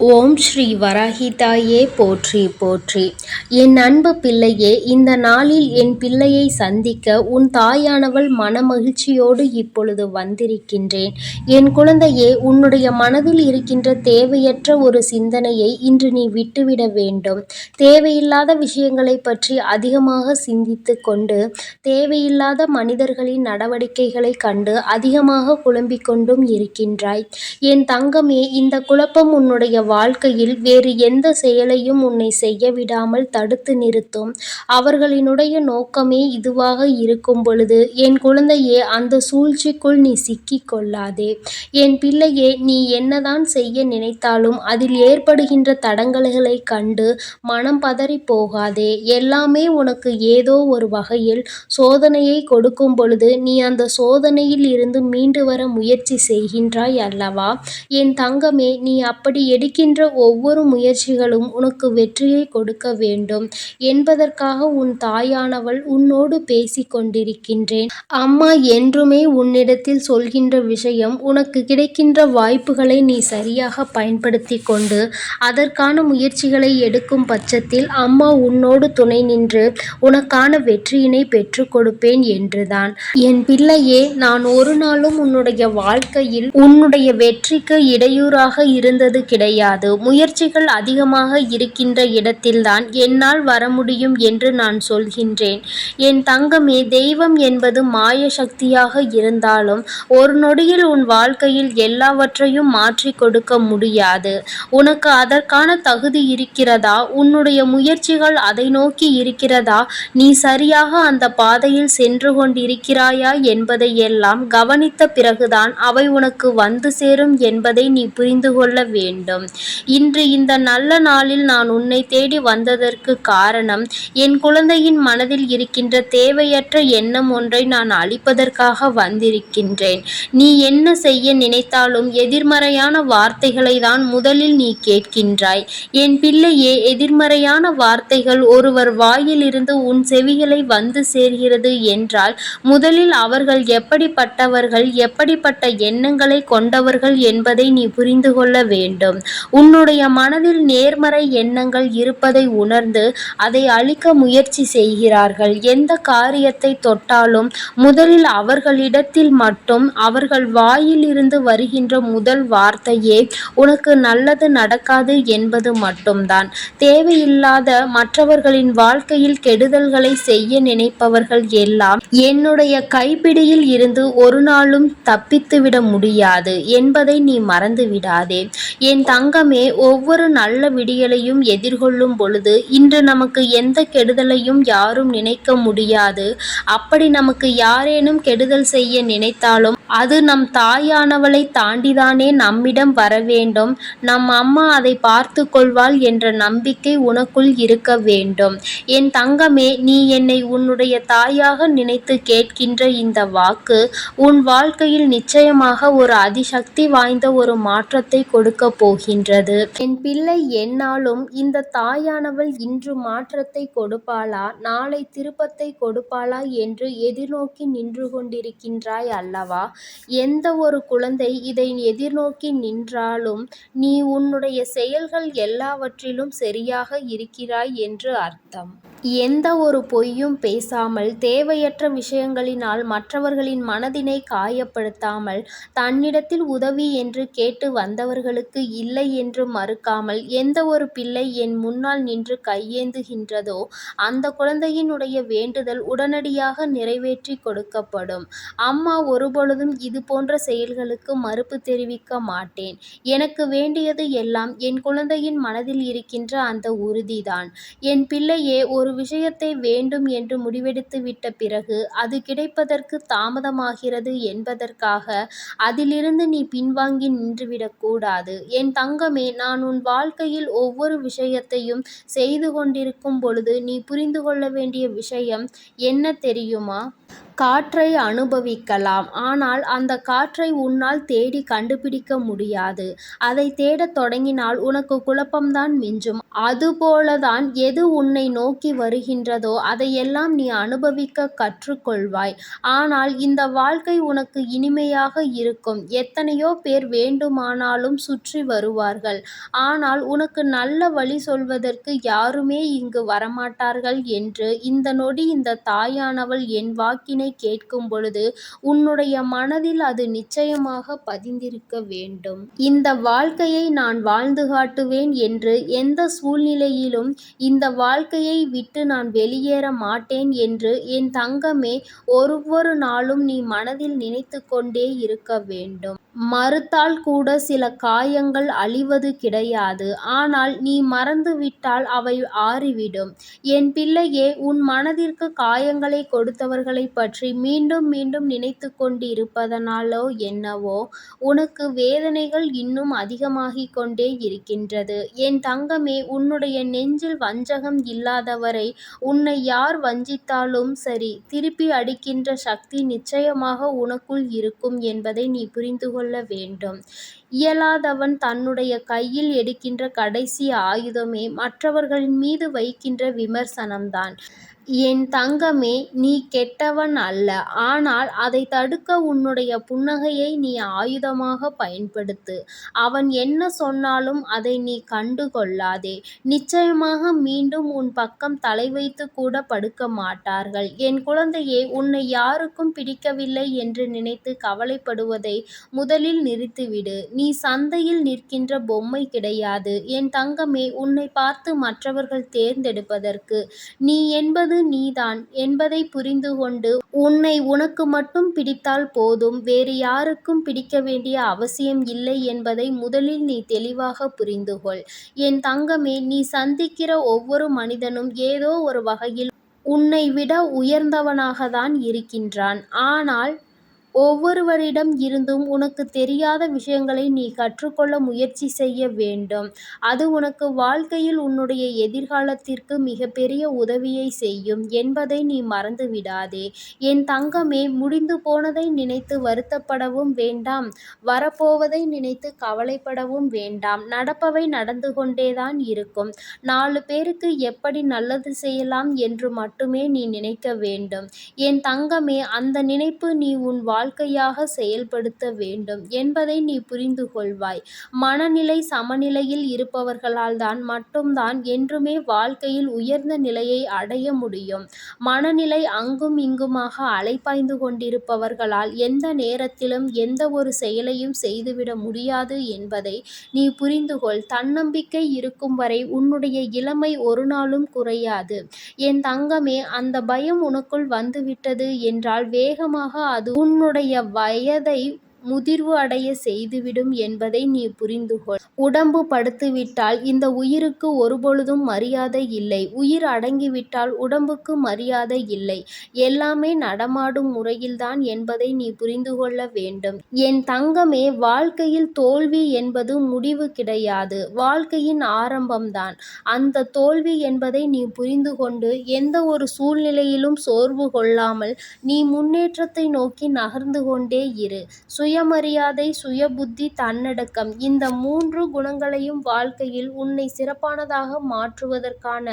ஓம் ஸ்ரீ வராஹிதாயே போற்றி போற்றி. என் அன்பு பிள்ளையே இந்த நாளில் என் பிள்ளையை சந்திக்க உன் தாயானவள் மனமகிழ்ச்சியோடு இப்பொழுது வந்திருக்கின்றேன். என் குழந்தையே உன்னுடைய மனதில் இருக்கின்ற தேவையற்ற ஒரு சிந்தனையை இன்று நீ விட்டுவிட வேண்டும். தேவையில்லாத விஷயங்களை பற்றி அதிகமாக சிந்தித்து கொண்டு தேவையில்லாத மனிதர்களின் நடவடிக்கைகளை கண்டு அதிகமாக குழம்பிக் கொண்டும் இருக்கின்றாய். என் தங்கமே இந்த குழப்பம் உன்னுடைய வாழ்க்கையில் வேறு எந்த செயலையும் உன்னை செய்ய விடாமல் தடுத்து நிறுத்தும். அவர்களினுடைய நோக்கமே இதுவாக இருக்கும் பொழுது என் குழந்தையே அந்த சூழ்ச்சிக்குள் நீ சிக்கிக் கொள்ளாதே. என் பிள்ளையே நீ என்னதான் செய்ய நினைத்தாலும் அதில் ஏற்படுகின்ற தடங்கல்களை கண்டு மனம் பதறி போகாதே. எல்லாமே உனக்கு ஏதோ ஒரு வகையில் சோதனையை கொடுக்கும் பொழுது நீ அந்த சோதனையில் இருந்து மீண்டு வர முயற்சி செய்கின்றாய் அல்லவா? என் தங்கமே நீ அப்படி எடுக்கின்ற ஒவ்வொரு முயற்சிகளும் உனக்கு வெற்றியை கொடுக்க வேண்டும். என்பதற்காக உன் தாயானவள் உன்னோடு பேசிக் கொண்டிருக்கின்றேன். அம்மா என்றுமே உன்னிடத்தில் சொல்கின்ற விஷயம் உனக்கு கிடைக்கின்ற வாய்ப்புகளை நீ சரியாக பயன்படுத்தி கொண்டு அதற்கான முயற்சிகளை எடுக்கும் பட்சத்தில் அம்மா உன்னோடு துணை நின்று உனக்கான வெற்றியினை பெற்றுக் கொடுப்பேன் என்றுதான். என் பிள்ளையே நான் ஒரு நாளும் உன்னுடைய வாழ்க்கையில் உன்னுடைய வெற்றிக்கு இடையூறாக இருந்தது கிடையாது. முயற்சிகள் அதிகமாக இருக்கின்ற இடத்தில்தான் என்னால் வர முடியும் என்று நான் சொல்கின்றேன். என் தங்கமே தெய்வம் என்பது மாய சக்தியாக இருந்தாலும் ஒரு நொடியில் உன் வாழ்க்கையில் எல்லாவற்றையும் மாற்றி கொடுக்க முடியாது. உனக்கு அதற்கான தகுதி இருக்கிறதா? உன்னுடைய முயற்சிகள் அதை நோக்கி இருக்கிறதா? நீ சரியாக அந்த பாதையில் சென்று கொண்டிருக்கிறாயா என்பதை எல்லாம் கவனித்த பிறகுதான் அவை உனக்கு வந்து சேரும் என்பதை நீ புரிந்து கொள்ள வேண்டும். இன்று இந்த நல்ல நாளில் நான் உன்னை தேடி வந்ததற்கு காரணம் என் குழந்தையின் மனதில் இருக்கின்ற தேவையற்ற எண்ணம் ஒன்றை நான் அழிப்பதற்காக வந்திருக்கின்றேன். நீ என்ன செய்ய நினைத்தாலும் எதிர்மறையான வார்த்தைகளை தான் முதலில் நீ கேட்கின்றாய். என் பிள்ளையே எதிர்மறையான வார்த்தைகள் ஒருவர் வாயிலிருந்து உன் செவிகளை வந்து சேர்கிறது என்றால் முதலில் அவர்கள் எப்படிப்பட்டவர்கள் எப்படிப்பட்ட எண்ணங்களை கொண்டவர்கள் என்பதை நீ புரிந்து கொள்ள வேண்டும். உன்னுடைய மனதில் நேர்மறை எண்ணங்கள் இருப்பதை உணர்ந்து அதை அழிக்க முயற்சி செய்கிறார்கள். எந்த காரியத்தை தொட்டாலும் முதலில் அவர்களிடத்தில் மட்டும் அவர்கள் வாயிலிருந்து வருகின்ற முதல் வார்த்தையே உனக்கு நல்லது நடக்காது என்பது மட்டும்தான். தேவையில்லாத மற்றவர்களின் வாழ்க்கையில் கெடுதல்களை செய்ய நினைப்பவர்கள் எல்லாம் என்னுடைய கைப்பிடியில் இருந்து ஒரு நாளும் தப்பித்துவிட முடியாது என்பதை நீ மறந்து விடாதே என் தங்கமே ஒவ்வொரு நல்ல விடியலையும் எதிர்கொள்ளும் பொழுது இன்று நமக்கு எந்த கெடுதலையும் யாரும் நினைக்க முடியாது. அப்படி நமக்கு யாரேனும் கெடுதல் செய்ய நினைத்தாலும் அது நம் தாயானவளை தாண்டிதானே நம்மிடம் வர வேண்டும். நம் அம்மா அதை பார்த்து கொள்வாள் என்ற நம்பிக்கை உனக்குள் இருக்க வேண்டும். என் தங்கமே நீ என்னை உன்னுடைய தாயாக நினைத்து கேட்கின்ற இந்த வாக்கு உன் வாழ்க்கையில் நிச்சயமாக ஒரு அதிசக்தி வாய்ந்த ஒரு மாற்றத்தை கொடுக்க நின்றது என் பிள்ளை என்னாலும் இந்த தாயானவள் இன்று மாற்றத்தை கொடுப்பாளா? நாளை திருப்பத்தை கொடுப்பாளா என்று எதிர்நோக்கி நின்று கொண்டிருக்கின்றாய் அல்லவா? எந்த ஒரு குழந்தை இதை எதிர்நோக்கி நின்றாலும் நீ உன்னுடைய செயல்கள் எல்லாவற்றிலும் சரியாக இருக்கிறாய் என்று அர்த்தம். எந்த ஒரு பொய்யும் பேசாமல் தேவையற்ற விஷயங்களினால் மற்றவர்களின் மனதினை காயப்படுத்தாமல் தன்னிடத்தில் உதவி என்று கேட்டு வந்தவர்களுக்கு இல்லை என்று மறுக்காமல் எந்த ஒரு பிள்ளை என் முன்னால் நின்று கையேந்துகின்றதோ அந்த குழந்தையினுடைய வேண்டுதல் உடனடியாக நிறைவேற்றி கொடுக்கப்படும். அம்மா ஒருபொழுதும் இது போன்ற செயல்களுக்கு மறுப்பு தெரிவிக்க மாட்டேன். எனக்கு வேண்டியது எல்லாம் என் குழந்தையின் மனதில் இருக்கின்ற அந்த உறுதிதான். என் பிள்ளையே ஒரு விஷயத்தை வேண்டும் என்று முடிவெடுத்து விட்ட பிறகு அது கிடைப்பதற்கு தாமதமாகிறது என்பதற்காக அதிலிருந்து நீ பின்வாங்கி நின்றுவிடக்கூடாது என் தங்கமே நான் உன் வாழ்க்கையில் ஒவ்வொரு விஷயத்தையும் செய்து கொண்டிருக்கும் பொழுது நீ புரிந்து கொள்ள வேண்டிய விஷயம் என்ன தெரியுமா? காற்றை அனுபவிக்கலாம். ஆனால் அந்த காற்றை உன்னால் தேடி கண்டுபிடிக்க முடியாது. அதை தேடத் தொடங்கினால் உனக்கு குழப்பம்தான் மிஞ்சும். அதுபோலதான் எது உன்னை நோக்கி வருகின்றதோ அதையெல்லாம் நீ அனுபவிக்க கற்றுக்கொள்வாய். ஆனால் இந்த வாழ்க்கை உனக்கு இனிமையாக இருக்கும். எத்தனையோ பேர் வேண்டுமானாலும் சுற்றி வருவார்கள். ஆனால் உனக்கு நல்ல வழி சொல்வதற்கு யாருமே இங்கு வரமாட்டார்கள் என்று இந்த நொடி இந்த தாயானவள் என் வாக்கினை கேட்கும் பொழுது உன்னுடைய மனதில் அது நிச்சயமாக பதிந்திருக்க வேண்டும். இந்த வாழ்க்கையை நான் வாழ்ந்து காட்டுவேன் என்று எந்த சூழ்நிலையிலும் இந்த வாழ்க்கையை விட்டு நான் வெளியேற மாட்டேன் என்று என் தங்கமே ஒவ்வொரு நாளும் நீ மனதில் நினைத்து கொண்டே இருக்க வேண்டும். மறுத்தால் கூட சில காயங்கள் அழிவது கிடையாது. ஆனால் நீ மறந்துவிட்டால் அவை ஆறிவிடும். என் பிள்ளையே உன் மனதிற்கு காயங்களை கொடுத்தவர்களை பற்றி மீண்டும் மீண்டும் நினைத்து இருப்பதனாலோ என்னவோ உனக்கு வேதனைகள் இன்னும் அதிகமாகிக் கொண்டே இருக்கின்றது. என் தங்கமே உன்னுடைய நெஞ்சில் வஞ்சகம் இல்லாதவரை உன்னை யார் வஞ்சித்தாலும் சரி திருப்பி அடிக்கின்ற சக்தி நிச்சயமாக உனக்குள் இருக்கும் என்பதை நீ புரிந்து கொள்ள வேண்டும். இயலாதவன் தன்னுடைய கையில் எடுக்கின்ற கடைசி ஆயுதமே மற்றவர்களின் மீது வைக்கின்ற விமர்சனம்தான். என் தங்கமே நீ கெட்டவன் அல்ல. ஆனால் அதை தடுக்க உன்னுடைய புன்னகையை நீ ஆயுதமாக பயன்படுத்து. அவன் என்ன சொன்னாலும் அதை நீ கண்டு கொள்ளாதே நிச்சயமாக மீண்டும் உன் பக்கம் தலை வைத்து கூட படுக்க மாட்டார்கள். என் குழந்தையே உன்னை யாருக்கும் பிடிக்கவில்லை என்று நினைத்து கவலைப்படுவதை முதலில் நிறுத்திவிடு. நீ சந்தையில் நிற்கின்ற பொம்மை கிடையாது. என் தங்கமே உன்னை பார்த்து மற்றவர்கள் தேர்ந்தெடுப்பதற்கு. நீ என்பது நீதான் என்பதை புரிந்து கொண்டு உன்னை உனக்கு மட்டும் பிடித்தால் போதும் வேறு யாருக்கும் பிடிக்க வேண்டிய அவசியம் இல்லை என்பதை முதலில் நீ தெளிவாக புரிந்து கொள் என் தங்கமே நீ சந்திக்கிற ஒவ்வொரு மனிதனும் ஏதோ ஒரு வகையில் உன்னை விட உயர்ந்தவனாகத்தான் இருக்கின்றான். ஆனால் ஒவ்வொருவரிடம் இருந்தும் உனக்கு தெரியாத விஷயங்களை நீ கற்றுக்கொள்ள முயற்சி செய்ய வேண்டும். அது உனக்கு வாழ்க்கையில் உன்னுடைய எதிர்காலத்திற்கு மிகப்பெரிய உதவியை செய்யும் என்பதை நீ மறந்து விடாதே என் தங்கமே முடிந்து போனதை நினைத்து வருத்தப்படவும் வேண்டாம். வரப்போவதை நினைத்து கவலைப்படவும் வேண்டாம். நடப்பவை நடந்து கொண்டேதான் இருக்கும். நாலு பேருக்கு எப்படி நல்லது செய்யலாம் என்று மட்டுமே நீ நினைக்க வேண்டும். என் தங்கமே அந்த நினைப்பு நீ உன் வாழ்க்கையாக செயல்படுத்த வேண்டும் என்பதை நீ புரிந்து கொள்வாய். மனநிலை சமநிலையில் இருப்பவர்களால் தான் மட்டும்தான் என்றுமே வாழ்க்கையில் உயர்ந்த நிலையை அடைய முடியும். மனநிலை அங்கும் இங்குமாக அலைப்பாய்ந்து கொண்டிருப்பவர்களால் எந்த நேரத்திலும் எந்த ஒரு செயலையும் செய்துவிட முடியாது என்பதை நீ புரிந்து கொள். தன்னம்பிக்கை இருக்கும் வரை உன்னுடைய இளமை ஒரு நாளும் குறையாது. என் தங்கமே அந்த பயம் உனக்குள் வந்துவிட்டது என்றால் வேகமாக அது உன்னுடைய அவருடைய வயதை முதிர்வு அடைய செய்துவிடும் என்பதை நீ புரிந்து கொள் உடம்பு படுத்துவிட்டால் இந்த உயிருக்கு ஒருபொழுதும் மரியாதை இல்லை. உயிர் அடங்கிவிட்டால் உடம்புக்கு மரியாதை இல்லை. எல்லாமே நடமாடும் முறையில்தான் என்பதை நீ புரிந்து கொள்ள வேண்டும். என் தங்கமே வாழ்க்கையில் தோல்வி என்பது முடிவு கிடையாது. வாழ்க்கையின் ஆரம்பம்தான். அந்த தோல்வி என்பதை நீ புரிந்து கொண்டு எந்த ஒரு சூழ்நிலையிலும் சோர்வு கொள்ளாமல் நீ முன்னேற்றத்தை நோக்கி நகர்ந்து கொண்டே இரு. சுய சுயமரியாதை சுயபுத்தி தன்னடக்கம் இந்த மூன்று குணங்களையும் வாழ்க்கையில் உன்னை சிறப்பானதாக மாற்றுவதற்கான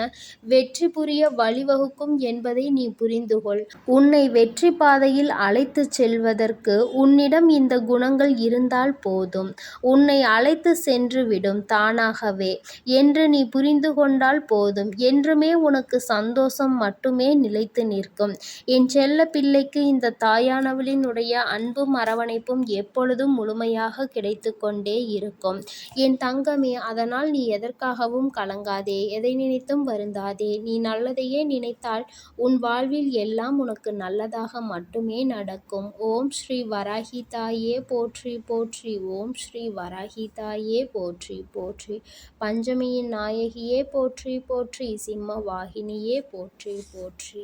வெற்றி புரிய வழிவகுக்கும் என்பதை நீ புரிந்து கொள். உன்னை வெற்றி பாதையில் அழைத்து செல்வதற்கு உன்னிடம் இந்த குணங்கள் இருந்தால் போதும். உன்னை அழைத்து சென்று விடும் தானாகவே. என்று நீ புரிந்து கொண்டால் போதும். என்றுமே உனக்கு சந்தோஷம் மட்டுமே நிலைத்து நிற்கும். என் செல்ல பிள்ளைக்கு இந்த தாயானவளினுடைய அன்பும் அரவணைப்பும் எப்பொழுதும் முழுமையாக கிடைத்து கொண்டே இருக்கும். என் தங்கமே அதனால் நீ எதற்காகவும் கலங்காதே. எதை நினைத்தும் வருந்தாதே. நீ நல்லதையே நினைத்தால் உன் வாழ்வில் எல்லாம் உனக்கு நல்லதாக மட்டுமே நடக்கும். ஓம் ஸ்ரீ வராகி தாயே போற்றி போற்றி. ஓம் ஸ்ரீ வராகி தாயே போற்றி போற்றி. பஞ்சமியின் நாயகியே போற்றி போற்றி. சிம்ம வாகினியே போற்றி போற்றி.